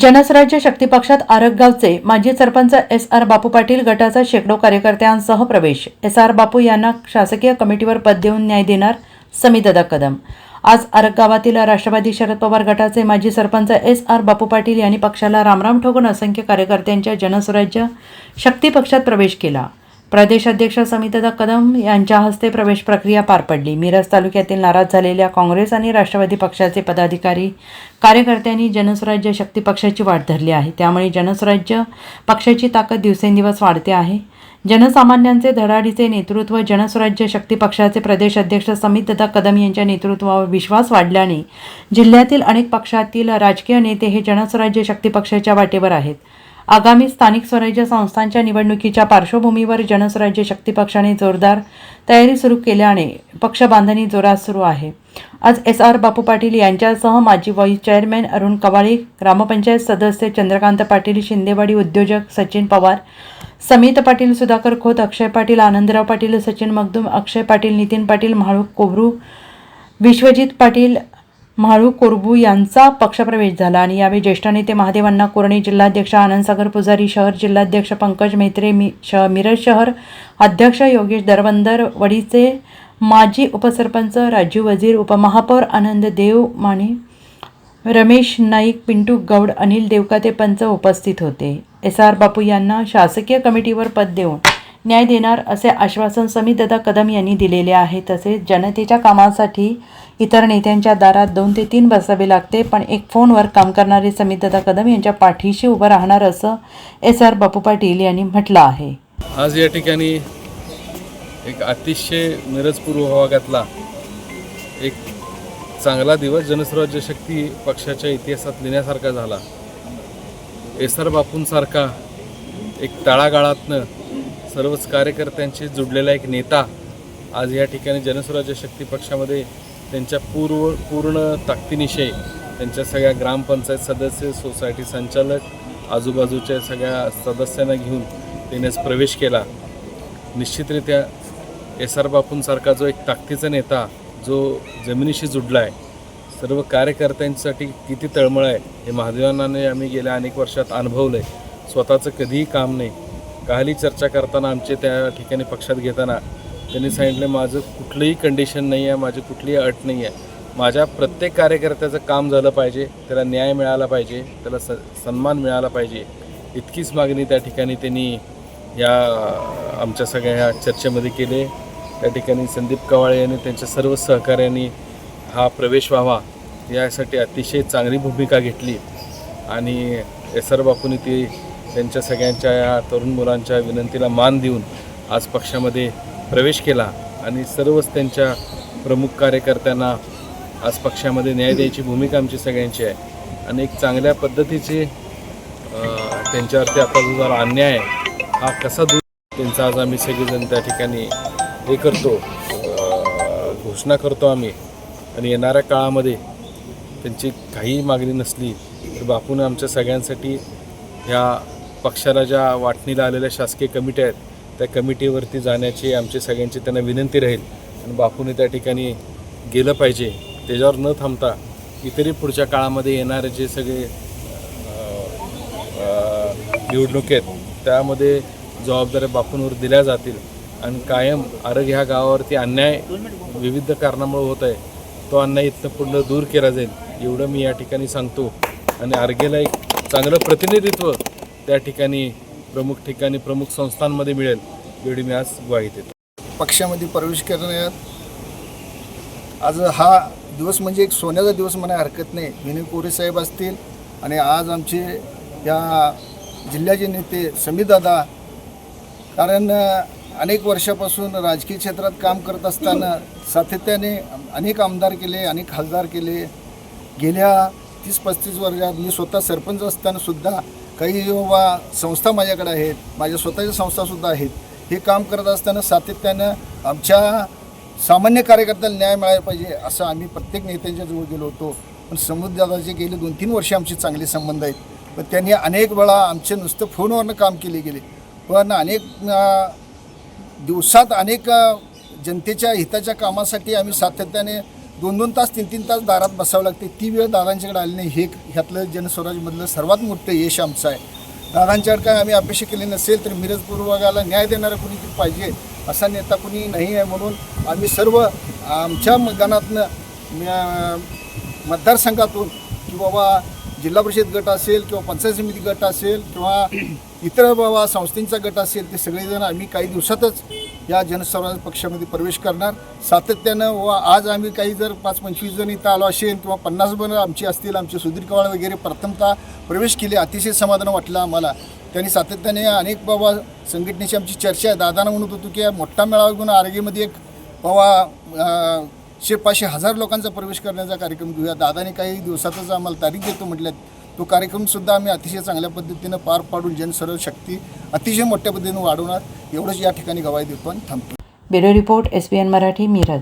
जनसराज्य शक्ती पक्षात आरगगावचे माजी सरपंच एस आर बापू पाटील गटाचा शेकडो कार्यकर्त्यांसह प्रवेश. एस आर बापू यांना शासकीय कमिटीवर पद देऊन न्याय देणार समितदा कदम. आज आरग गावातील राष्ट्रवादी शरद पवार गटाचे माजी सरपंच एस आर बापू पाटील यांनी पक्षाला रामराम ठोकून असंख्य कार्यकर्त्यांच्या जनस्वराज्य शक्ती पक्षात प्रवेश केला. प्रदेशाध्यक्ष समितदा कदम यांच्या हस्ते प्रवेश प्रक्रिया पार पडली. मिरज तालुक्यातील नाराज झालेल्या काँग्रेस आणि राष्ट्रवादी पक्षाचे पदाधिकारी कार्यकर्त्यांनी जनस्वराज्य शक्ती पक्षाची वाट धरली आहे. त्यामुळे जनस्वराज्य पक्षाची ताकद दिवसेंदिवस वाढते आहे. जनसामान्यांचे धडाडीचे नेतृत्व जनस्वराज्य शक्ती पक्षाचे प्रदेश अध्यक्ष समितदा कदम यांच्या नेतृत्वावर विश्वास वाढल्याने जिल्ह्यातील अनेक पक्षातील राजकीय नेते हे जनस्वराज्य शक्ती पक्षाच्या वाटेवर आहेत. आगामी स्थानिक स्वराज्य संस्थांच्या निवडणुकीच्या पार्श्वभूमीवर जनस्वराज्य शक्ती पक्षाने जोरदार तयारी सुरू केल्याने पक्ष बांधणी जोरात सुरू आहे. आज एस आर बापू पाटील यांच्यासह माजी व्हाईस चेअरमॅन अरुण कवाळे ग्रामपंचायत सदस्य चंद्रकांत पाटील शिंदेवाडी उद्योजक सचिन पवार समित पाटील सुधाकर खोत अक्षय पाटील आनंदराव पाटील सचिन मगदूम अक्षय पाटील नितीन पाटील म्हाळू कोबरू विश्वजित पाटील म्हाळू कोरबू यांचा पक्षप्रवेश झाला आणि यावेळी ज्येष्ठ नेते महादेवांना कोरणी जिल्हाध्यक्ष आनंदसागर पुजारी शहर जिल्हाध्यक्ष पंकज मेत्रे मी श मिरज शहर अध्यक्ष योगेश दरवंदर वडीचे माजी उपसरपंच राजीव वजीर उपमहापौर आनंद देव माने रमेश नाईक पिंटू गौड अनिल देवकाते पंच उपस्थित होते. एस आर बापू यांना शासकीय कमिटीवर पद देऊन न्याय देणार असे आश्वासन समितदा कदम यांनी दिलेले आहे. तसेच जनतेच्या कामासाठी इतर नेत्यांच्या दारात दोन ते तीन बसावे लागते. पण एक फोनवर काम करणारे समितदा कदम यांच्या पाठीशी उभं राहणार असं एस आर बापू पाटील यांनी म्हटलं आहे. आज या ठिकाणी एक अतिशय मिरजपूर्व भागातला एक चांगला दिवस जनस्वराज्य शक्ती पक्षाच्या इतिहासात लिहिण्यासारखा झाला. एस आर बापूंसारखा एक तळागाळातनं सर्वच कार्यकर्त्यांशी जुडलेला एक नेता आज या ठिकाणी जनस्वराज्य शक्ती पक्षामध्ये त्यांच्या पूर्व पूर्ण ताकदीनिशी त्यांच्या सगळ्या ग्रामपंचायत सदस्य सोसायटी संचालक आजूबाजूच्या सगळ्या सदस्यांना घेऊन त्यांनीच प्रवेश केला. निश्चितरित्या एस आर बापूंसारखा जो एक ताकदीचा नेता जो जमिनीशी जुडला आहे सर्व कार्यकर्त्यांसाठी किती तळमळ आहे हे महादेवांनाने आम्ही गेल्या अनेक वर्षात अनुभवलं आहे स्वतःचं कधीही काम नाही काहली चर्चा करताना आमचे त्या ठिकाणी पक्षात घेताना त्यांनी सांगितलं माझं कुठलंही कंडिशन नाही आहे माझी कुठलीही अट नाही आहे. माझ्या प्रत्येक कार्यकर्त्याचं काम झालं पाहिजे त्याला न्याय मिळाला पाहिजे त्याला स सन्मान मिळाला पाहिजे. इतकीच मागणी त्या ठिकाणी त्यांनी या आमच्या सगळ्या ह्या चर्चेमध्ये केले. त्या ठिकाणी संदीप कवाळे यांनी त्यांच्या सर्व सहकार्यांनी हा प्रवेश व्हावा यासाठी अतिशय चांगली भूमिका घेतली. आणि एस आर बापूंनी ती त्यांच्या सगळ्यांच्या या तरुण मुलांच्या विनंतीला मान देऊन आज पक्षामध्ये प्रवेश केला आणि सर्वच त्यांच्या प्रमुख कार्यकर्त्यांना आज पक्षामध्ये न्याय द्यायची भूमिका आमची सगळ्यांची आहे. आणि एक चांगल्या पद्धतीचे त्यांच्यावरती आता जो जरा अन्याय आहे हा कसा दूर त्यांचा आज आम्ही सगळेजण त्या ठिकाणी हे करतो घोषणा करतो आम्ही. आणि येणाऱ्या काळामध्ये त्यांची काहीही मागणी नसली तर बापून आमच्या सगळ्यांसाठी ह्या पक्षाला ज्या वाटणीला आलेल्या शासकीय कमिट्या आहेत त्या कमिटीवरती जाण्याची आमची सगळ्यांची त्यांना विनंती राहील. आणि बापूने त्या ठिकाणी गेलं पाहिजे त्याच्यावर न थांबता इतरही पुढच्या काळामध्ये येणारे जे सगळे निवडणुकी आहेत त्यामध्ये जबाबदाऱ्या बापूंवर दिल्या जातील. आणि कायम आरग ह्या गावावरती अन्याय विविध कारणामुळे होत आहे तो अन्याय इथनं पूर्ण दूर केला जाईल एवढं मी या ठिकाणी सांगतो. आणि आरगेला एक चांगलं प्रतिनिधित्व त्या ठिकाणी प्रमुख ठिकाणी प्रमुख संस्थांमध्ये मिळेल एवढी मी आज ग्वाही देतो. पक्षामध्ये प्रवेश करण्यात आज हा दिवस म्हणजे एक सोन्याचा दिवस म्हणा हरकत नाही. विनय कोरे साहेब असतील आणि आज आमचे या जिल्ह्याचे नेते समीदादा कारण अनेक वर्षापासून राजकीय क्षेत्रात काम करत असताना सातत्याने अनेक आमदार केले अनेक खासदार केले. गेल्या तीस पस्तीस वर्षात मी स्वतः सरपंच असतानासुद्धा काही बाबा संस्था माझ्याकडे आहेत माझ्या स्वतःच्या संस्थासुद्धा आहेत हे काम करत असताना सातत्यानं आमच्या सामान्य कार्यकर्त्याला न्याय मिळाला पाहिजे असं आम्ही प्रत्येक नेत्यांच्या जवळ गेलो होतो. पण समुद्रदादाचे गेले दोन तीन वर्षे आमचे चांगले संबंध आहेत. पण त्यांनी अनेक वेळा आमचे नुसतं फोनवरनं काम केले गेले. पण अनेक दिवसात अनेक जनतेच्या हिताच्या कामासाठी आम्ही सातत्याने दोन दोन तास तीन तीन तास दारात बसावं लागते. ती वेळ दादांच्याकडे आली नाही. हे ह्यातलं जनस्वराजमधलं सर्वात मोठं यश आमचं आहे. दादांच्याकडे काय आम्ही अपेक्षा केली नसेल तर मिरज पूर्वभागाला न्याय देणारा कुणी पाहिजे असा नेता कुणी नाही आहे म्हणून आम्ही सर्व आमच्या मतदानातनं मतदारसंघातून की बाबा जिल्हा परिषद गट असेल किंवा पंचायत समिती गट असेल किंवा इतर बाबा संस्थेंचा गट असेल ते सगळेजण आम्ही काही दिवसातच या जनस्वराज पक्षामध्ये प्रवेश करणार. सातत्यानं व आज आम्ही काही जर पाच पंचवीस जण इथं आलो असेल किंवा पन्नास जण आमची असतील आमचे सुधीर कवाळ वगैरे प्रथमतः प्रवेश केले अतिशय समाधान वाटलं आम्हाला. त्यांनी सातत्याने अनेक बाबा संघटनेची आमची चर्चा आहे. दादानं म्हणत होतो की मोठा मेळावा घेऊन आरोग्यमध्ये एक बाबा शे पाचशे हजार लोकांचा प्रवेश करण्याचा कार्यक्रम घेऊया. दादाने काही दिवसातच आम्हाला तारीख देतो म्हटल्यात. तो कार्यक्रमसुद्धा आम्ही अतिशय चांगल्या पद्धतीनं पार पाडून जनसरळ शक्ती अतिशय मोठ्या पद्धतीनं वाढवणार. एवढंच या ठिकाणी गवाही देतो आणि थांबतो. Bureau report S B N Marathi Miraj.